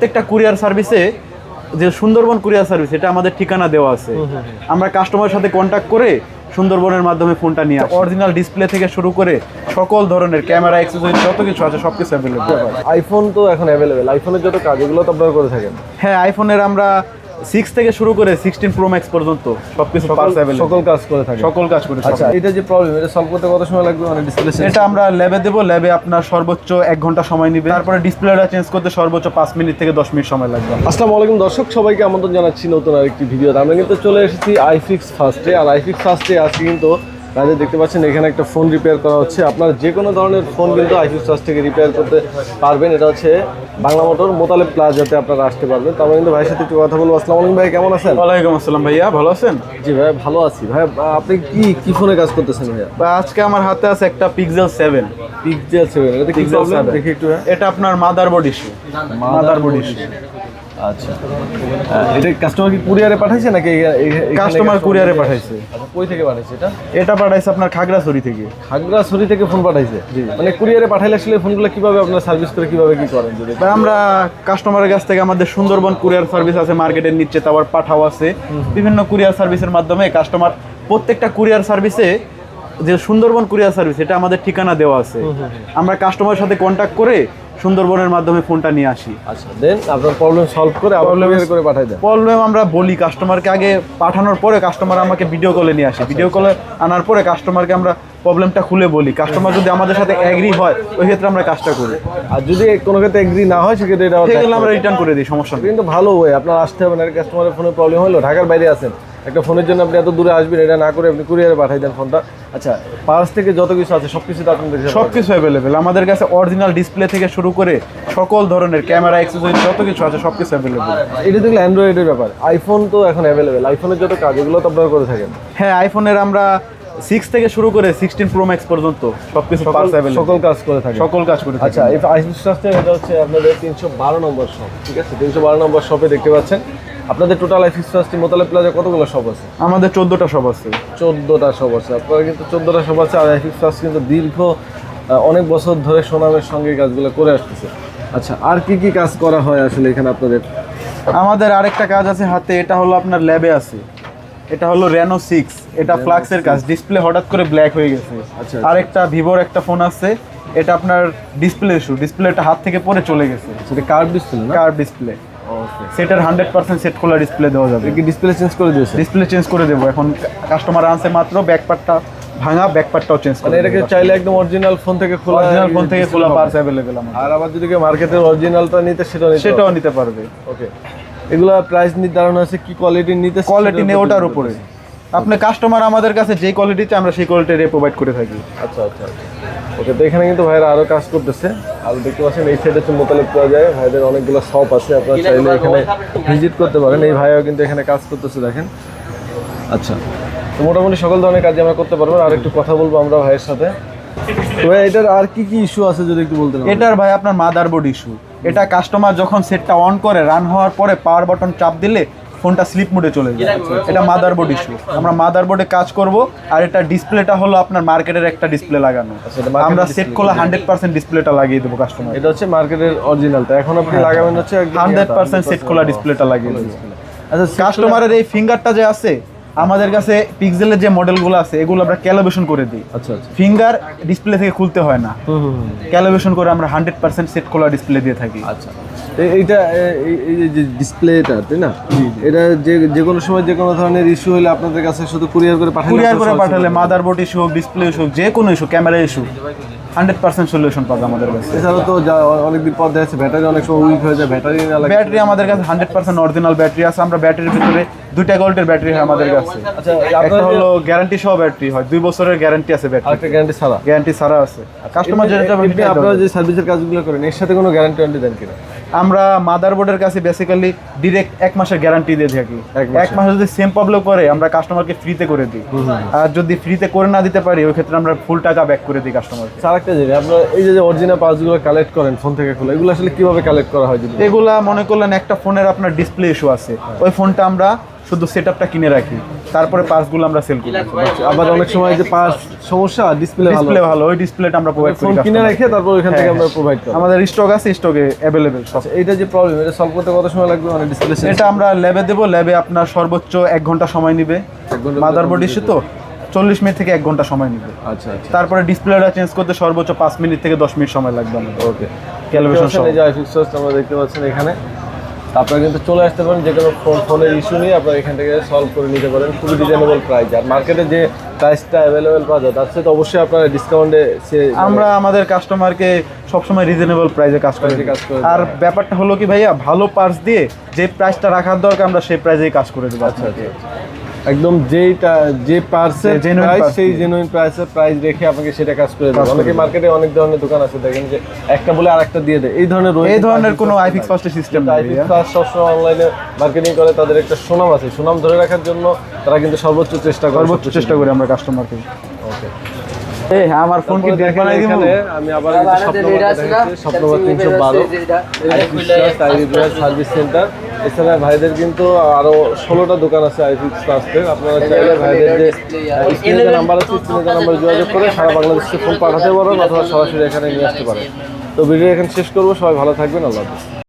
প্রত্যেকটা কুরিয়ার সার্ভিসে যে সুন্দরবন কুরিয়ার সার্ভিস এটা আমাদের ঠিকানা দেওয়া আছে। আমরা কাস্টমারের সাথে কন্ট্যাক্ট করে সুন্দরবনের মাধ্যমে ফোনটা নিয়ে অরিজিনাল ডিসপ্লে থেকে শুরু করে সকল ধরনের ক্যামেরা এক্সেসরি যত কিছু আছে সব কিছু অ্যাভেলেবল আইফোন তো এখন অ্যাভেলেবেল আইফোনের যত কাজগুলো তো আপনারা করে থাকেন। হ্যাঁ আইফোনের আমরা সিক্স থেকে শুরু করে সিক্সটিন প্রো ম্যাক্স পর্যন্ত সবকিছু সকল কাজ করে থাকে। সকল কাজ করে আচ্ছা এটা যে প্রবলেম এটা সলভ করতে কত সময় লাগবে মানে ডিসপ্লে এটা আমরা ল্যাবে দেব ল্যাবে আপনার সর্বোচ্চ এক ঘণ্টা সময় নেবে। তারপরে ডিসপ্লেটা চেঞ্জ করতে সর্বোচ্চ পাঁচ মিনিট থেকে দশ মিনিট সময় লাগবে। আসসালামু আলাইকুম দর্শক সবাইকে আমন্ত্রণ জানাচ্ছি নতুন আরেকটি ভিডিওতে। আমরা কিন্তু চলে এসেছি আইফিক্স ফার্স্টে আর আইফিক্স ফার্স্টে আজকে কিন্তু রাজে দেখতে পাচ্ছেন এখানে একটা ফোন রিপেয়ার করা হচ্ছে। আপনার যে কোনো ধরনের ফোন কিন্তু আইফিক্স ফার্স্ট থেকে রিপেয়ার করতে পারবেন। এটা হচ্ছে বাংলা মোটর মোতালেব প্লাজাতে আপনারা আসতে পারবেন। তো আমরা কিন্তু ভাইয়ের সাথে একটু কথা বলব। আসসালামু আলাইকুম ভাই কেমন আছেন? ওয়ালাইকুম আসসালাম ভাইয়া ভালো আছেন? জি ভাই ভালো আছি। ভাই আপনি কি কি ফোনে কাজ করতেছেন ভাইয়া? আজকে আমার হাতে আছে একটা পিক্সেল সেভেন পিক্সেল সেভেন এটা কি প্রবলেম দেখি একটু হ্যাঁ। এটা আপনার mother motherboard issue motherboard issue আচ্ছা। এটা কাস্টমার কি কুরিয়ারে পাঠাইছে নাকি কাস্টমার কুরিয়ারে পাঠাইছে। আচ্ছা কই থেকে পাঠাইছে এটা? এটা পাঠাইছে আপনার খাগড়াছড়ি থেকে। খাগড়াছড়ি থেকে ফোন পাঠাইছে? মানে কুরিয়ারে পাঠাইলে আসলে ফোনগুলো কীভাবে আপনারা সার্ভিস করে কীভাবে কি করেন যদি আমরা কাস্টমারের কাছ থেকে আমাদের সুন্দরবন কুরিয়ার সার্ভিস আছে মার্কেটের নিচে তারপর পাঠাও আছে। বিভিন্ন কুরিয়ার সার্ভিসের মাধ্যমে কাস্টমার প্রত্যেকটা কুরিয়ার সার্ভিসে যে সুন্দরবন কুরিয়ার সার্ভিস এটা আমাদের ঠিকানা দেওয়া আছে। আমরা কাস্টমারের সাথে কন্ট্যাক্ট করে সুন্দরবনের মাধ্যমে ফোনটা নিয়ে আসি। আচ্ছা দেন আপনার প্রবলেম সলভ করে কুরিয়ার করে পাঠাই দেন। প্রবলেম আমরা বলি কাস্টমারকে আগে পাঠানোর পরে কাস্টমার আমাকে ভিডিও কলে নিয়ে আসে। ভিডিও কলে আনার পরে কাস্টমারকে আমরা প্রবলেমটা খুলে বলি। কাস্টমার যদি আমাদের সাথে এগ্রি হয় ওই ক্ষেত্রে আমরা কাজটা করি। আর যদি কোনো ক্ষেত্রে এগ্রি না হয় সেক্ষেত্রে এটা সেগুলো আমরা রিটার্ন করে দিই সমস্যা কিন্তু ভালো ওয়ে আপনার আসতে হবে না কাস্টমারের ফোনে প্রবলেম হলো ঢাকার বাইরে আছেন। একটা ফোনের জন্য আপনি এত দূরে আসবেন এটা না করে আপনি কুরিয়ারে পাঠাই দেন ফোনটা আচ্ছা পার্স থেকে যত কিছু আছে সব কিছু আপনাদের সব কিছু অ্যাভেলেবেল আমাদের কাছে অরিজিনাল ডিসপ্লে থেকে শুরু করে সকল ধরনের ক্যামেরা এক্সেসরি যত কিছু আছে সব কিছু অ্যাভেলেবেল এটা দেখলে অ্যান্ড্রয়েডের ব্যাপার। আইফোন তো এখন অ্যাভেলেবেল আইফোনের যত কাজ এগুলো তো আপনারা করে থাকেন। হ্যাঁ আইফোনের আমরা সিক্স থেকে শুরু করে সিক্সটিন প্রো ম্যাক্স পর্যন্ত সব কিছু অ্যাভেলেবল সকল কাজ করে থাকেন। সকল কাজ করে আচ্ছা এই আইফোন এটা হচ্ছে আপনাদের তিনশো বারো নম্বর শপ ঠিক আছে? তিনশো বারো নম্বর শপে দেখতে পাচ্ছেন। আপনাদের টোটাল আইফিক্স স্টাফটি মোতালে প্লাজা কতগুলো শপ আছে? আমাদের চোদ্দোটা সব আছে। চোদ্দোটা শপ আছে। আপনারা কিন্তু চোদ্দোটা শপ আছে আর আইফিক্স স্টাফ কিন্তু দীর্ঘ অনেক বছর ধরে সুনামের সঙ্গে কাজগুলো করে আসতেছে। আচ্ছা আর কি কি কাজ করা হয় আসলে এখানে আপনাদের? আমাদের আরেকটা কাজ আছে হাতে এটা হলো আপনার ল্যাবে আছে। এটা হলো রেনো সিক্স এটা ফ্লাক্সের কাজ। ডিসপ্লে হঠাৎ করে ব্ল্যাক হয়ে গেছে। আচ্ছা। আরেকটা ভিভোর একটা ফোন আছে। এটা আপনার ডিসপ্লে ইস্যু ডিসপ্লেটা হাত থেকে পড়ে চলে গেছে। সেটা কার্ড ডিসপ্লে না? কার ডিসপ্লে সেটার হান্ড্রেড পার্সেন্ট সেট খোলা ডিসপ্লে দেওয়া যাবে। কি ডিসপ্লে চেঞ্জ করে দিয়েছে? ডিসপ্লে চেঞ্জ করে দেবো। এখন কাস্টমার আনছে মাত্র ব্যাক পার্টটা ভাঙা ব্যাক পার্টটাও চেঞ্জ মানে করে এটাকে চাইলে একদম অরিজিনাল ফোন থেকে খোলা অরিজিনাল ফোন থেকে খোলা পার্টস পার্স অ্যাভেলেবেল আমার আর আবার যদি কেউ মার্কেটের অরিজিনালটা নিতে সেটা নিতে সেটাও নিতে পারবে। ওকে এগুলা প্রাইস নির্ধারণ আছে কি কোয়ালিটি নিতে কোয়ালিটি নেই ওটার উপরে। আপনি কাস্টমার আমাদের কাছে যে কোয়ালিটি চাই আমরা সেই কোয়ালিটি প্রোভাইড করে থাকি। আচ্ছা আচ্ছা ওকে তো এখানে কিন্তু ভাইরা আরও কাজ করতেছে। আর দেখতে পাচ্ছেন এই সাইডে হচ্ছে মোতালেব পাওয়া যায়। ভাইদের অনেকগুলো শপ আছে আপনারা চাইলে এখানে ভিজিট করতে পারেন। এই ভাইও কিন্তু এখানে কাজ করতেছে দেখেন। আচ্ছা তো মোটামুটি সকল ধরনের কাজ আমরা করতে পারব। আর একটু কথা বলব আমরা ভাইয়ের সাথে। তো ভাই এটার আর কি কি ইস্যু আছে যদি একটু বলতেন এটার ভাই আপনার মাদারবোর্ড ইস্যু এটা কাস্টমার যখন সেটটা অন করে রান হওয়ার পরে পাওয়ার বাটন চাপ দিলে ফোনটা স্লিপ মোডে চলে যায়। এটা মাদারবোর্ড ইস্যু আমরা মাদারবোর্ডে কাজ করব আর এটা ডিসপ্লেটা হলো আপনার মার্কেটের একটা ডিসপ্লে লাগানো। আচ্ছা, আমরা সেট খোলা হান্ড্রেড পার্সেন্ট ডিসপ্লেটা লাগিয়ে দেবো কাস্টমার এটা হচ্ছে মার্কেটের অরিজিনালটা এখন আপনি লাগাবেন হচ্ছে হান্ড্রেড পার্সেন্ট সেট খোলা ডিসপ্লেটা লাগিয়ে দেবো। আচ্ছা কাস্টমারের এই ফিঙ্গারটা যে আছে আমাদের কাছে পিক্সেলের যে মডেলগুলো আছে এগুলো আমরা ক্যালিব্রেশন করে দিই। আচ্ছা আচ্ছা। ফিঙ্গার ডিসপ্লে থেকে খুলতে হয় না। ক্যালিব্রেশন করে আমরা হান্ড্রেড পার্সেন্ট সেট খোলা ডিসপ্লে দিয়ে থাকি। আচ্ছা। এইটা এই- যে ডিসপ্লেটা তাই না? এটা যে যে কোনো সময় যে কোনো ধরনের ইস্যু হলে আপনাদের কাছে শুধু কুরিয়ার করে পাঠালে কুরিয়ার করে পাঠালে মাদারবোর্ড ইস্যু হোক ডিসপ্লে ইস্যু হোক যে কোনো issue camera issue hundred percent solution পাবে আমাদের কাছে। এছাড়াও তো অনেকদিন পর দেখা ব্যাটারি অনেক সময় উইক হয়ে যায় ব্যাটারি না ব্যাটারি আমাদের কাছে হান্ড্রেড পার্সেন্ট অরিজিনাল ব্যাটারি আছে আমরা ব্যাটারির ভিতরে দুইটা গোল্ডের ব্যাটারি হয় আমাদের কাছে। আচ্ছা একটা হলো গ্যারান্টি সহ ব্যাটারি হয় দুই বছরের গ্যারান্টি আছে ব্যাটারি আরেকটা গ্যারান্টি ছাড়া। গ্যারান্টি ছাড়া আছে। কাস্টমার যেটা আপনারা যে সার্ভিসের কাজগুলো করেন এর সাথে কোনো গ্যারান্টি ওয়ারেন্টি দেন কিনা? আমরা মাদারবোর্ডের কাছে বেসিক্যালি ডিরেক্ট এক মাসের গ্যারান্টি দিয়ে থাকি। এক মাসে। যদি সেম প্রবলেম করে আমরা কাস্টমারকে ফ্রিতে করে দিই। আর যদি ফ্রিতে করে না দিতে পারি ওই ক্ষেত্রে আমরা ফুল টাকা ব্যাক করে দিই কাস্টমারকে স্যার একটা জিনিস আপনারা এই যে অরিজিনাল পাসগুলো কালেক্ট করেন ফোন থেকে খোলা এগুলো আসলে কীভাবে কালেক্ট করা হয় এগুলা মনে করলেন একটা ফোনের আপনার ডিসপ্লে ইস্যু আছে। ওই ফোনটা আমরা শুধু সেট কিনে রাখি। তারপরে পার্টসগুলো আমরা সেল করি। আবার অনেক সময় যে পাস সমস্যা ডিসপ্লে ভালো। ডিসপ্লে ভালো ওই ডিসপ্লেটা আমরা প্রোভাইড করি কিনে। রেখে তারপর ওইখান থেকে হ্যাঁ, আমরা প্রোভাইড করি। আমাদের স্টক আছে স্টকে অ্যাভেলেবেল সব। আচ্ছা, এইটা যে প্রবলেম এটা সলভ করতে কত সময় লাগবে? মানে ডিসপ্লে এটা আমরা ল্যাবে দেবো ল্যাবে আপনার সর্বোচ্চ এক ঘণ্টা সময় নিবে। মাদারবোর্ড ইস্যু তো চল্লিশ মিনিট থেকে এক ঘণ্টা সময় নিবে। আচ্ছা আচ্ছা। তারপরে ডিসপ্লেটা চেঞ্জ করতে সর্বোচ্চ পাঁচ মিনিট থেকে দশ মিনিট সময় লাগবে আমাদের। ওকে এই আমরা দেখতে পাচ্ছেন এখানে। আপনারা কিন্তু চলে আসতে পারেন যে কোনো ফোন ফোনের ইস্যু নিয়ে আপনারা এখান থেকে সলভ করে নিতে পারেন। খুবই রিজনেবল প্রাইস আর মার্কেটে যে প্রাইসটা অ্যাভেলেবেল পাওয়া যায় তার সাথে অবশ্যই আপনারা ডিসকাউন্টে সে আমরা আমাদের কাস্টমারকে সবসময় রিজনেবল প্রাইসে কাজ করে কাজ করে আর ব্যাপারটা হলো কি ভাইয়া ভালো পার্স দিয়ে যে প্রাইসটা রাখার দরকার আমরা সেই প্রাইসেই কাজ করে দেবো আচ্ছা আচ্ছা। একদম যেইটা যে পার্সের প্রাইস সেই জেনুইন প্রাইসের প্রাইস রেখে আপনাকে সেটা কাজ করে দেবে। অনেকে মার্কেটে অনেক ধরনের দোকান আছে দেখেন যে একটা বলে আরেকটা দিয়ে দেয়। এই ধরনের এই ধরনের কোনো আইফিক্স ফার্স্টের সিস্টেম নাই আইফিক্স। ফার্স্ট সবসময় অনলাইনে মার্কেটিং করে তাদের একটা সুনাম আছে। সুনাম ধরে রাখার জন্য তারা কিন্তু সর্বোচ্চ চেষ্টা করে সর্বোচ্চ চেষ্টা করি আমরা কাস্টমারকে ওকে এই আমার ফোন কি দেখেন এখানে আমি আবার স্বপ্নবার তিনশো বারো। সার্ভিস সেন্টার এছাড়া ভাইদের কিন্তু আরও ষোলোটা দোকান আছে আইফিক্স ফার্স্টের আপনারা চাইলে ভাইদের যে স্ক্রিনে যে নাম্বার আছে স্ক্রিনে যে নাম্বার যোগাযোগ করে সারা বাংলাদেশকে ফোন পাঠাতে পারেন অথবা সরাসরি এখানে নিয়ে আসতে পারেন তো ভিডিও এখানে শেষ করব সবাই ভালো থাকবেন আল্লাহ হাফিজ।